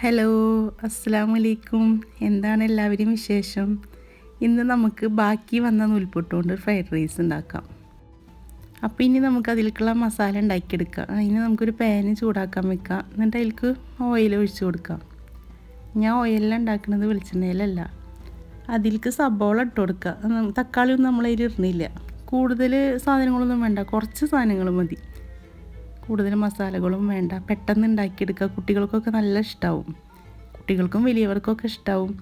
Hello അസ്സാം വലൈക്കും എന്താണ് എല്ലാവരും വിശേഷം? ഇന്ന് നമുക്ക് ബാക്കി വന്ന നൂൽപുട്ടുകൊണ്ട് ഫ്രൈഡ് റൈസ് ഉണ്ടാക്കാം. അപ്പോൾ ഇനി നമുക്ക് അതിലേക്കുള്ള മസാല ഉണ്ടാക്കിയെടുക്കാം. അതിന് നമുക്കൊരു പാന് ചൂടാക്കാൻ വെക്കാം. എന്നിട്ട് അതിലേക്ക് ഓയിൽ ഒഴിച്ചു കൊടുക്കാം. ഞാൻ ഓയിലെല്ലാം ഉണ്ടാക്കുന്നത് വെളിച്ചെണ്ണയിലല്ല. അതിലേക്ക് സബോള ഇട്ട് കൊടുക്കുക തക്കാളിയൊന്നും നമ്മൾ ഇടുന്നില്ല. കൂടുതൽ സാധനങ്ങളൊന്നും വേണ്ട. കുറച്ച് സാധനങ്ങൾ മതി. കൂടുതൽ മസാലകളും വേണ്ട. പെട്ടെന്ന് ഉണ്ടാക്കിയെടുക്കുക. കുട്ടികൾക്കൊക്കെ നല്ല ഇഷ്ടമാവും കുട്ടികൾക്കും വലിയവർക്കൊക്കെ ഇഷ്ടമാവും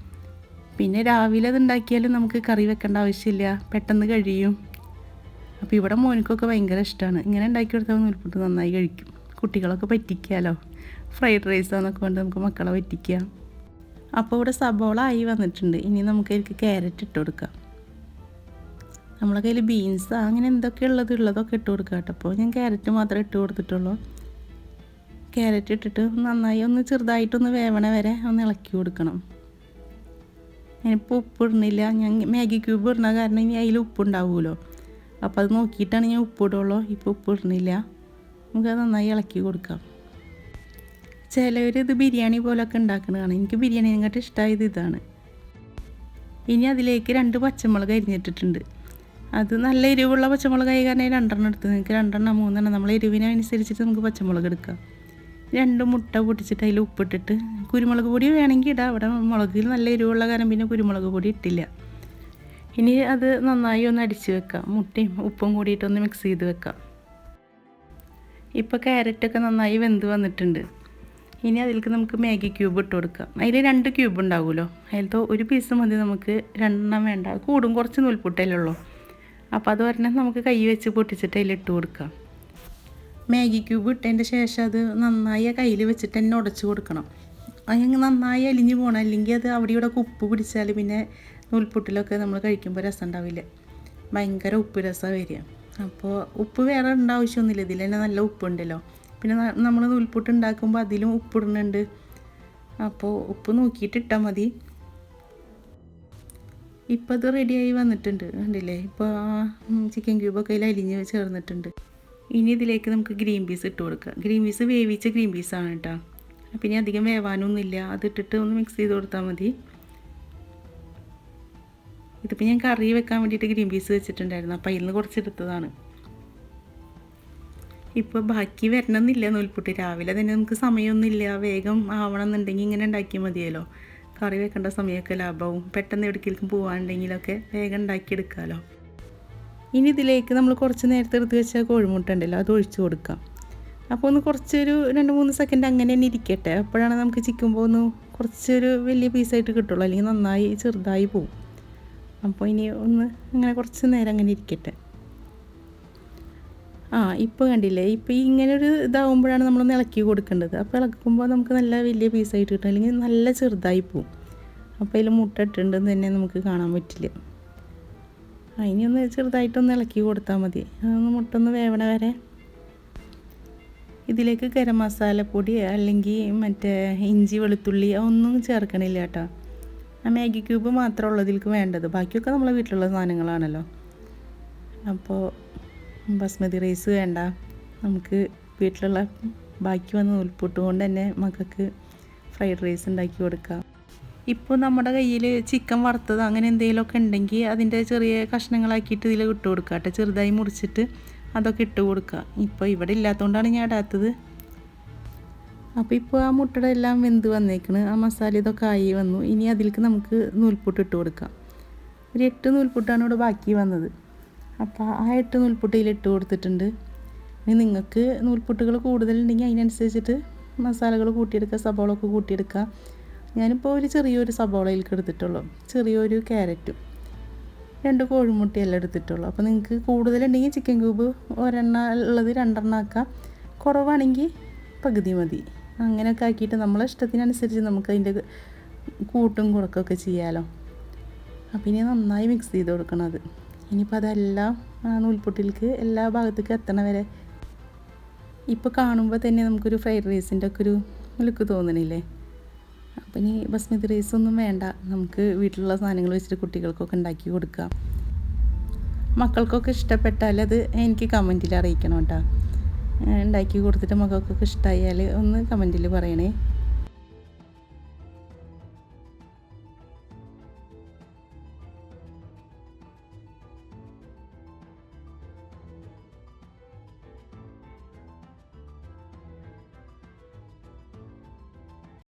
പിന്നെ രാവിലെ അത് ഉണ്ടാക്കിയാലും നമുക്ക് കറി വെക്കേണ്ട ആവശ്യമില്ല. പെട്ടെന്ന് കഴിയും. അപ്പോൾ ഇവിടെ മോനിക്കൊക്കെ ഭയങ്കര ഇഷ്ടമാണ് ഇങ്ങനെ ഉണ്ടാക്കി കൊടുത്താൽ നൂൽപുട്ട് നന്നായി കഴിക്കും. കുട്ടികളൊക്കെ പറ്റിക്കാലോ? ഫ്രൈഡ് റൈസാന്നൊക്കെ കൊണ്ട് നമുക്ക് മക്കളെ പറ്റിക്കാം. അപ്പോൾ ഇവിടെ സബോള ആയി വന്നിട്ടുണ്ട്. ഇനി നമുക്ക് അതിലേക്ക് ക്യാരറ്റ് ഇട്ട് കൊടുക്കാം. നമ്മളെ കയ്യിൽ ബീൻസ് അങ്ങനെ എന്തൊക്കെ ഉള്ളത് ഉള്ളതൊക്കെ ഇട്ട് കൊടുക്കുക കേട്ടോ. അപ്പോൾ ഞാൻ ക്യാരറ്റ് മാത്രമേ ഇട്ട് കൊടുത്തിട്ടുള്ളൂ. ക്യാരറ്റ് ഇട്ടിട്ട് നന്നായി ഒന്ന് ചെറുതായിട്ടൊന്ന് വേവണ വരെ ഒന്ന് ഇളക്കി കൊടുക്കണം. ഞാനിപ്പോൾ ഉപ്പ് ഇടുന്നില്ല. ഞാൻ മാഗി ക്യൂബ് ഇടുന്ന കാരണം ഇനി അതിൽ ഉപ്പ് ഉണ്ടാവുമല്ലോ. അപ്പോൾ അത് നോക്കിയിട്ടാണ് ഞാൻ ഉപ്പ് ഇടുള്ളൂ. ഇപ്പോൾ ഉപ്പ് ഇടുന്നില്ല. നമുക്കത് നന്നായി ഇളക്കി കൊടുക്കാം. ചിലവർ ഇത് ബിരിയാണി പോലൊക്കെ ഉണ്ടാക്കുന്നതാണ് എനിക്ക് ബിരിയാണിനെക്കാട്ടും ഇഷ്ടമായത് ഇതാണ്. ഇനി അതിലേക്ക് രണ്ട് പച്ചമുളക് അരിഞ്ഞിട്ടിട്ടുണ്ട്. അത് നല്ല എരിവുള്ള പച്ചമുളക് ആയി കാരണം രണ്ടെണ്ണം എടുത്ത് നിങ്ങൾക്ക് രണ്ടെണ്ണം മൂന്നെണ്ണം നമ്മൾ എരിവിനനുസരിച്ചിട്ട് നമുക്ക് പച്ചമുളക് എടുക്കാം. രണ്ട് മുട്ട പൊട്ടിച്ചിട്ട് അതിൽ ഉപ്പിട്ടിട്ട് കുരുമുളക് പൊടി വേണമെങ്കിൽ ഇടാം. അവിടെ മുളകിൽ നല്ല എരിവുള്ള കാരണം പിന്നെ കുരുമുളക് പൊടി ഇട്ടില്ല. ഇനി അത് നന്നായി ഒന്ന് അടിച്ച് വെക്കാം. മുട്ടയും ഉപ്പും കൂടിയിട്ടൊന്ന് മിക്സ് ചെയ്ത് വെക്കാം. ഇപ്പോൾ ക്യാരറ്റൊക്കെ നന്നായി വെന്ത് വന്നിട്ടുണ്ട്. ഇനി അതിലേക്ക് നമുക്ക് മാഗി ക്യൂബ് ഇട്ട് കൊടുക്കാം. അതിൽ രണ്ട് ക്യൂബ് ഉണ്ടാവുമല്ലോ. അതിലത്തെ ഒരു പീസ് മതി നമുക്ക് രണ്ടെണ്ണം വേണ്ട. കൂടും. കുറച്ച് നൂൽപ്പുട്ടയിലുള്ളൂ അപ്പോൾ അത് പറഞ്ഞാൽ നമുക്ക് കൈ വെച്ച് പൊട്ടിച്ചിട്ട് അതിൽ ഇട്ട് കൊടുക്കാം. മാഗി ക്യൂബ് ഇട്ടതിന്റെ ശേഷം അത് നന്നായി കയ്യിൽ വെച്ചിട്ട് തന്നെ ഉടച്ചു കൊടുക്കണം. അതങ്ങ് നന്നായി അലിഞ്ഞ് പോകണം അല്ലെങ്കിൽ അത് അവിടെ ഇവിടെ ഉപ്പ് പിടിച്ചാൽ പിന്നെ നൂൽപുട്ടിലൊക്കെ നമ്മൾ കഴിക്കുമ്പോൾ രസം ഉണ്ടാവില്ല. ഭയങ്കര ഉപ്പ് രസം വരിക. അപ്പോൾ ഉപ്പ് വേറെ ഇടേണ്ട ആവശ്യമൊന്നുമില്ല. ഇതിൽ തന്നെ നല്ല ഉപ്പുണ്ടല്ലോ. പിന്നെ നമ്മൾ നൂൽപുട്ട് ഉണ്ടാക്കുമ്പോൾ അതിലും ഉപ്പിടുന്നുണ്ട് അപ്പോൾ ഉപ്പ് നോക്കിയിട്ട് ഇട്ടാൽ മതി. ഇപ്പോൾ അത് റെഡിയായി വന്നിട്ടുണ്ട് കണ്ടില്ലേ? ഇപ്പോൾ ആ ചിക്കൻ ക്യൂബൊക്കെ അതിൽ അലിഞ്ഞ് ചേർന്നിട്ടുണ്ട്. ഇനി ഇതിലേക്ക് നമുക്ക് ഗ്രീൻ പീസ് ഇട്ട് കൊടുക്കുക ഗ്രീൻ പീസ് വേവിച്ച ഗ്രീൻ പീസാണ് കേട്ടോ അപ്പം ഇനി അധികം വേവാനൊന്നുമില്ല. അത് ഇട്ടിട്ട് ഒന്ന് മിക്സ് ചെയ്ത് കൊടുത്താൽ മതി. ഇതിപ്പോൾ ഞാൻ കറി വെക്കാൻ വേണ്ടിയിട്ട് ഗ്രീൻ പീസ് വെച്ചിട്ടുണ്ടായിരുന്നു. അപ്പോൾ അതിൽ നിന്ന് കുറച്ചെടുത്തതാണ് ഇപ്പോൾ ബാക്കി വരണമെന്നില്ല നൂൽപുട്ട്. രാവിലെ തന്നെ നമുക്ക് സമയമൊന്നുമില്ല. വേഗം ആവണം എന്നുണ്ടെങ്കിൽ ഇങ്ങനെ ഉണ്ടാക്കിയാൽ മതിയല്ലോ. കറി വെക്കേണ്ട സമയമൊക്കെ ലാഭവും. പെട്ടെന്ന് എവിടേക്കും പോകാനുണ്ടെങ്കിലൊക്കെ വേഗം ഉണ്ടാക്കിയെടുക്കാമല്ലോ ഇനി ഇതിലേക്ക് നമ്മൾ കുറച്ച് നേരത്തെ എടുത്ത് വെച്ച കോഴിമുട്ട ഉണ്ടല്ലോ അത് ഒഴിച്ചു കൊടുക്കാം. അപ്പോൾ ഒന്ന് കുറച്ചൊരു രണ്ട് മൂന്ന് സെക്കൻഡ് അങ്ങനെ തന്നെ ഇരിക്കട്ടെ. അപ്പോഴാണ് നമുക്ക് ചിക്കൻ ഒന്ന് കുറച്ചൊരു വലിയ പീസായിട്ട് കിട്ടുള്ളൂ. അല്ലെങ്കിൽ നന്നായി ചെറുതായി പോവും. അപ്പോൾ ഇനി ഒന്ന് അങ്ങനെ കുറച്ച് നേരം അങ്ങനെ ഇരിക്കട്ടെ. ആ ഇപ്പോൾ കണ്ടില്ലേ? ഇപ്പോൾ ഇങ്ങനെ ഒരു ഇതാവുമ്പോഴാണ് നമ്മളൊന്ന് ഇളക്കി കൊടുക്കേണ്ടത്. അപ്പോൾ ഇളക്കുമ്പോൾ നമുക്ക് നല്ല വലിയ പീസായിട്ട് കിട്ടും. അല്ലെങ്കിൽ നല്ല ചെറുതായി പോവും. അപ്പോൾ അതിൽ മുട്ട ഇട്ടിട്ടുണ്ടെന്ന് തന്നെ നമുക്ക് കാണാൻ പറ്റില്ല. ഒന്ന് ചെറുതായിട്ടൊന്ന് ഇളക്കി കൊടുത്താൽ മതി. അതൊന്ന് മുട്ട ഒന്ന് വേവണ വരെ. ഇതിലേക്ക് ഗരം മസാലപ്പൊടി അല്ലെങ്കിൽ മറ്റേ ഇഞ്ചി വെളുത്തുള്ളി ഒന്നും ചേർക്കണില്ല കേട്ടോ. ആ മാഗി ക്യൂബ് മാത്രമേ വേണ്ടത്. ബാക്കിയൊക്കെ നമ്മളെ വീട്ടിലുള്ള സാധനങ്ങളാണല്ലോ. അപ്പോൾ ബസ്മതി റൈസ് വേണ്ട. നമുക്ക് വീട്ടിലുള്ള ബാക്കി വന്ന നൂൽപുട്ട് കൊണ്ട് തന്നെ മക്കൾക്ക് ഫ്രൈഡ് റൈസ് ഉണ്ടാക്കി കൊടുക്കാം. ഇപ്പോൾ നമ്മുടെ കയ്യിൽ ചിക്കൻ വറുത്തത് അങ്ങനെ എന്തെങ്കിലുമൊക്കെ ഉണ്ടെങ്കിൽ അതിന്റെ ചെറിയ കഷ്ണങ്ങളാക്കിയിട്ട് ഇതിൽ ഇട്ട് കൊടുക്കുക കേട്ടോ. ചെറുതായി മുറിച്ചിട്ട് അതൊക്കെ ഇട്ട് കൊടുക്കുക. ഇപ്പോൾ ഇവിടെ ഇല്ലാത്തതുകൊണ്ടാണ് ഞാൻ ഇടാത്തത്. അപ്പോൾ ഇപ്പോൾ ആ മുട്ടയുടെ എല്ലാം വെന്ത് വന്നേക്കണ്. ആ മസാല ഇതൊക്കെ ആയി വന്നു. ഇനി അതിലേക്ക് നമുക്ക് നൂൽപുട്ട് ഇട്ട് കൊടുക്കാം. ഒരു എട്ട് നൂൽപുട്ടാണ് ഇവിടെ ബാക്കി വന്നത്. അപ്പോൾ ആ എട്ട് ഇട്ട് കൊടുത്തിട്ടുണ്ട്. ഇനി നിങ്ങൾക്ക് നൂൽപുട്ടുകൾ കൂടുതലുണ്ടെങ്കിൽ അതിനനുസരിച്ചിട്ട് മസാലകൾ കൂട്ടിയെടുക്കുക സബോളൊക്കെ കൂട്ടിയെടുക്കുക. ഞാനിപ്പോൾ ഒരു ചെറിയൊരു സബോളയിലേക്ക് എടുത്തിട്ടുള്ളൂ. ചെറിയൊരു ക്യാരറ്റും രണ്ട് കോഴിമുട്ടയെല്ലാം എടുത്തിട്ടുള്ളൂ. അപ്പോൾ നിങ്ങൾക്ക് കൂടുതലുണ്ടെങ്കിൽ ചിക്കൻ ക്യൂബ് ഒരെണ്ണ ഉള്ളത് രണ്ടെണ്ണം ആക്കാം. കുറവാണെങ്കിൽ പകുതി മതി. അങ്ങനെയൊക്കെ ആക്കിയിട്ട് നമ്മളെ ഇഷ്ടത്തിനനുസരിച്ച് നമുക്ക് അതിന്റെ കൂട്ടും കുറക്കൊക്കെ ചെയ്യാമല്ലോ അപ്പം ഇനി നന്നായി മിക്സ് ചെയ്ത് കൊടുക്കണം അത്. ഇനിയിപ്പോൾ അതെല്ലാം ആ നൂൽപൊട്ടിലേക്ക് എല്ലാ ഭാഗത്തേക്ക് എത്തണ വരെ. ഇപ്പോൾ കാണുമ്പോൾ തന്നെ നമുക്കൊരു ഫ്രൈഡ് റൈസിന്റെ ഒക്കെ ഒരു ലുക്ക് തോന്നണില്ലേ? അപ്പം ഇനി ബസ്മതി റൈസ് ഒന്നും വേണ്ട. നമുക്ക് വീട്ടിലുള്ള സാധനങ്ങൾ വെച്ചിട്ട് കുട്ടികൾക്കൊക്കെ ഉണ്ടാക്കി കൊടുക്കാം. മക്കൾക്കൊക്കെ ഇഷ്ടപ്പെട്ടാൽ അത് എനിക്ക് കമന്റിൽ അറിയിക്കണം കേട്ടോ. ഉണ്ടാക്കി കൊടുത്തിട്ട് മക്കൾക്കൊക്കെ ഇഷ്ടമായാൽ ഒന്ന് കമന്റിൽ പറയണേ.